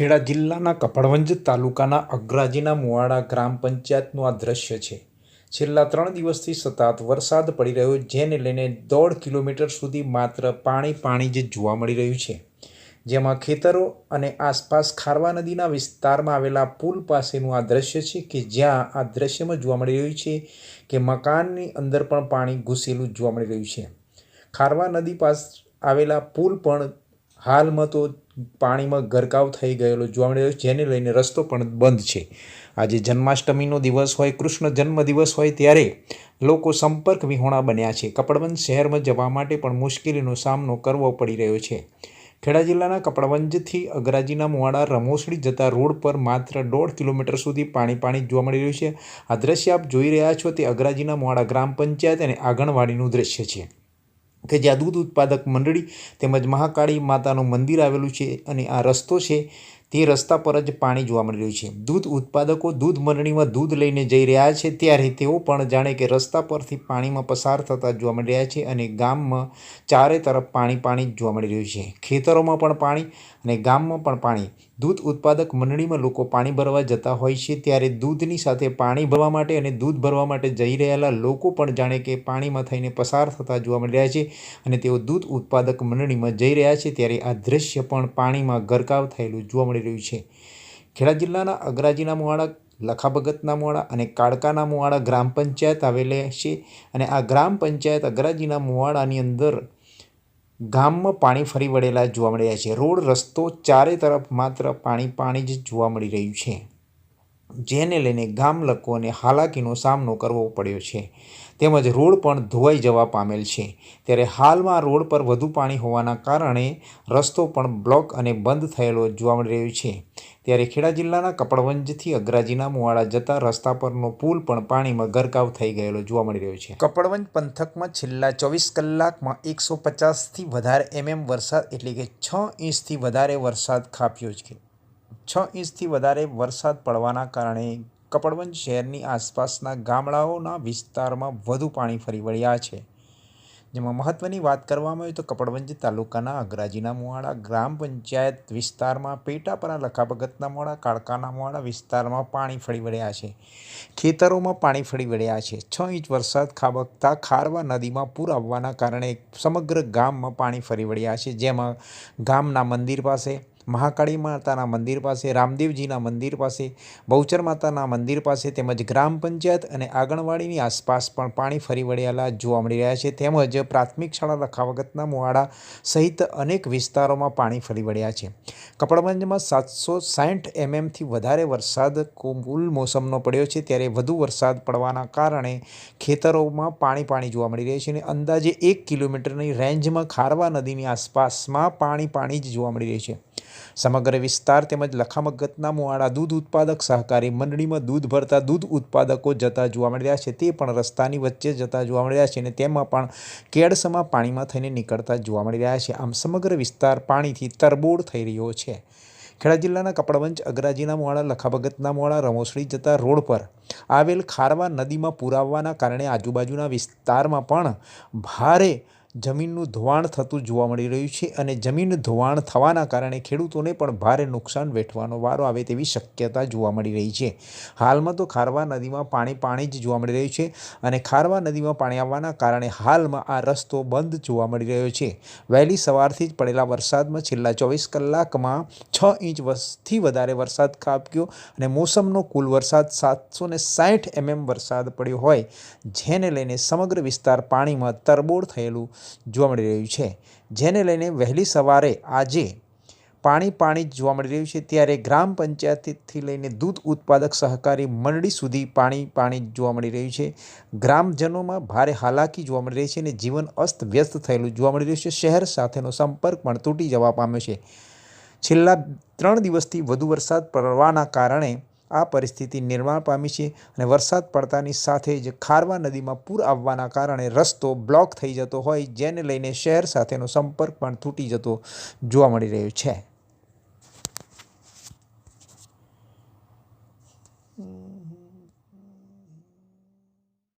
ખેડા જિલ્લાના કપડવંજ તાલુકાના અગ્રાજીના મુવાડા ગ્રામ પંચાયતનું આ દ્રશ્ય છે. છેલ્લા ત્રણ દિવસથી સતત વરસાદ પડી રહ્યો, જેને લઈને દોઢ કિલોમીટર સુધી માત્ર પાણી પાણી જ જોવા મળી રહ્યું છે. જેમાં ખેતરો અને આસપાસ ખારવા નદીના વિસ્તારમાં આવેલા પુલ પાસેનું આ દ્રશ્ય છે કે જ્યાં આ દ્રશ્યમાં જોવા મળી રહ્યું છે કે મકાનની અંદર પણ પાણી ઘૂસેલું જોવા મળી રહ્યું છે. ખારવા નદી પાસ આવેલા પુલ પણ હાલમાં તો પાણીમાં ગરકાવ થઈ ગયેલો જોવા મળી રહ્યો છે. જેને લઈને રસ્તો પણ બંધ છે. આજે જન્માષ્ટમીનો દિવસ હોય, કૃષ્ણ જન્મ દિવસ હોય ત્યારે લોકો સંપર્ક વિહોણા બન્યા છે. કપડવંજ શહેરમાં જવા માટે પણ મુશ્કેલીનો સામનો કરવો પડી રહ્યો છે. ખેડા જિલ્લાના કપડવંજથી અગરાજીના મુવાડા રમોસડી જતા રોડ પર માત્ર દોઢ કિલોમીટર સુધી પાણી પાણી જોવા મળી રહ્યું છે. આ દ્રશ્ય આપ જોઈ રહ્યા છો તે અગરાજીના મુવાડા ગ્રામ પંચાયત અને આંગણવાડીનું દ્રશ્ય છે. કે જ્યાં દૂધ ઉત્પાદક મંડળી તેમજ મહાકાળી માતાનું મંદિર આવેલું છે અને આ રસ્તો છે તે રસ્તા પર જ પાણી જોવા મળી રહ્યું છે. દૂધ ઉત્પાદકો દૂધ મંડળીમાં દૂધ લઈને જઈ રહ્યા છે ત્યારે તેઓ પણ જાણે કે રસ્તા પરથી પાણીમાં પસાર થતા જોવા મળી રહ્યા છે અને ગામમાં ચારે તરફ પાણી પાણી જોવા મળી રહ્યું છે. ખેતરોમાં પણ પાણી અને ગામમાં પણ પાણી. દૂધ ઉત્પાદક મંડળીમાં લોકો પાણી ભરવા જતા હોય છે ત્યારે દૂધની સાથે પાણી ભરવા માટે અને દૂધ ભરવા માટે જઈ રહેલા લોકો પણ જાણે કે પાણીમાં થઈને પસાર થતા જોવા મળી રહ્યા છે અને તેઓ દૂધ ઉત્પાદક મંડળીમાં જઈ રહ્યા છે ત્યારે આ દ્રશ્ય પણ પાણીમાં ગરકાવ થયેલું જોવા મળી રહ્યું છે. ખેડા જિલ્લાના અગરાજીના મુવાડા લખાભગતના મુવાડા અને કાળકાના મુવાડા ગ્રામ પંચાયત આવેલા છે અને આ ગ્રામ પંચાયત અગરાજીના મુવાડાની અંદર ગામમાં પાણી ફરી વળેલા જોવા મળી રહ્યા છે. રોડ, રસ્તો ચારે તરફ માત્ર પાણી પાણી જ જોવા મળી રહ્યું છે. જેને લઈને ગામ લોકોને હાલાકીનો સામનો કરવો પડ્યો છે. તેમજ રોડ પણ ધોવાઈ જવા પામેલ છે. ત્યારે હાલમાં રોડ પર વધુ પાણી હોવાના કારણે રસ્તો પણ બ્લોક અને બંધ થયેલો જોવા મળી રહ્યો છે. ત્યારે ખેડા જિલ્લાના કપડવંજથી અગ્રાજીના મુવાડા જતા રસ્તા પરનો પુલ પણ પાણીમાં ગરકાવ થઈ ગયેલો જોવા મળી રહ્યો છે. કપડવંજ પંથકમાં છેલ્લા ચોવીસ કલાકમાં એકસો પચાસથી વધારે એમએમ વરસાદ એટલે કે છ ઇંચથી વધારે વરસાદ ખાપ્યો છે. છ ઇંચથી વધારે વરસાદ પડવાના કારણે કપડવંજ શહેરની આસપાસના ગામડાઓના વિસ્તારમાં વધુ પાણી ફરી વળ્યા છે. જેમાં મહત્ત્વની વાત કરવામાં આવે તો કપડવંજ તાલુકાના અગરાજીના મુવાડા ગ્રામ પંચાયત વિસ્તારમાં, પેટાપરા લખાભગતના મોડા, કાળકાના મોડા વિસ્તારમાં પાણી ફરી વળ્યા છે. ખેતરોમાં પાણી ફરી વળ્યા છે. છ ઇંચ વરસાદ ખાબકતા ખારવા નદીમાં પૂર આવવાના કારણે સમગ્ર ગામમાં પાણી ફરી વળ્યા છે. જેમાં ગામના મંદિર પાસે મહાકાળી માતાના મંદિર પાસે, રામદેવજીના મંદિર પાસે, બહુચર માતાના મંદિર પાસે તેમજ ગ્રામ પંચાયત અને આંગણવાડીની આસપાસ પણ પાણી ફરી વળેલા જોવા મળી રહ્યા છે. તેમજ પ્રાથમિક શાળા લખાવગતના મુવાડા સહિત અનેક વિસ્તારોમાં પાણી ફરી વળ્યા છે. કપડવંજમાં સાતસો સાઠ એમએમથી વધારે વરસાદ કુલ મોસમનો પડ્યો છે. ત્યારે વધુ વરસાદ પડવાના કારણે ખેતરોમાં પાણી પાણી જોવા મળી રહ્યા છે અને અંદાજે એક કિલોમીટરની રેન્જમાં ખારવા નદીની આસપાસમાં પાણી પાણી જ જોવા મળી રહ્યું છે. સમગ્ર વિસ્તાર તેમજ લખામગતના મુવાડા દૂધ ઉત્પાદક સહકારી મંડળીમાં દૂધ ભરતા દૂધ ઉત્પાદકો જતા જોવા મળી રહ્યા છે. તે પણ રસ્તાની વચ્ચે જતા જોવા મળ્યા છે અને તેમાં પણ કેડસમાં પાણીમાં થઈને નીકળતા જોવા મળી રહ્યા છે. આમ સમગ્ર વિસ્તાર પાણીથી તરબોળ થઈ રહ્યો છે. ખેડા જિલ્લાના કપડવંજ અગરાજીના મોડા લખાભગતના મોડા રમોસડી જતા રોડ પર આવેલ ખારવા નદીમાં પુરાવવાના કારણે આજુબાજુના વિસ્તારમાં પણ ભારે જમીનનું ધોવાણ થતું જોવા મળી રહ્યું છે અને જમીન ધોવાણ થવાના કારણે ખેડૂતોને પણ ભારે નુકસાન વેઠવાનો વારો આવે તેવી શક્યતા જોવા મળી રહી છે. હાલમાં તો ખારવા નદીમાં પાણી પાણી જ જોવા મળી રહ્યું છે અને ખારવા નદીમાં પાણી આવવાના કારણે હાલમાં આ રસ્તો બંધ જોવા મળી રહ્યો છે. વહેલી સવારથી જ પડેલા વરસાદમાં છેલ્લા ચોવીસ કલાકમાં છ ઇંચ વસથી વધારે વરસાદ ખાબક્યો અને મોસમનો કુલ વરસાદ સાતસો ને સાઠ એમએમ વરસાદ પડ્યો હોય, જેને લઈને સમગ્ર વિસ્તાર પાણીમાં તરબોળ થયેલું જોવા મળી રહ્યું છે. જેને લઈને વહેલી સવારે આજે પાણી પાણી જોવા મળી રહ્યું છે. ત્યારે ગ્રામ પંચાયતથી લઈને દૂધ ઉત્પાદક સહકારી મંડળી સુધી પાણી પાણી જોવા મળી રહ્યું છે. ગ્રામજનોમાં ભારે હાલાકી જોવા મળી રહી છે અને જીવન અસ્ત વ્યસ્ત થયેલું જોવા મળી રહ્યું છે. શહેર સાથેનો સંપર્ક પણ તૂટી જવા પામ્યો છે. છેલ્લા ત્રણ દિવસથી વધુ વરસાદ પડવાના કારણે આ પરિસ્થિતિ નિર્માણ પામી છે અને વરસાદ પડતાની સાથે જ ખારવા નદીમાં પૂર આવવાના કારણે રસ્તો બ્લોક થઈ જતો હોય, જેને લઈને શહેર સાથેનો સંપર્ક પણ તૂટી જતો જોવા મળી રહ્યો છે.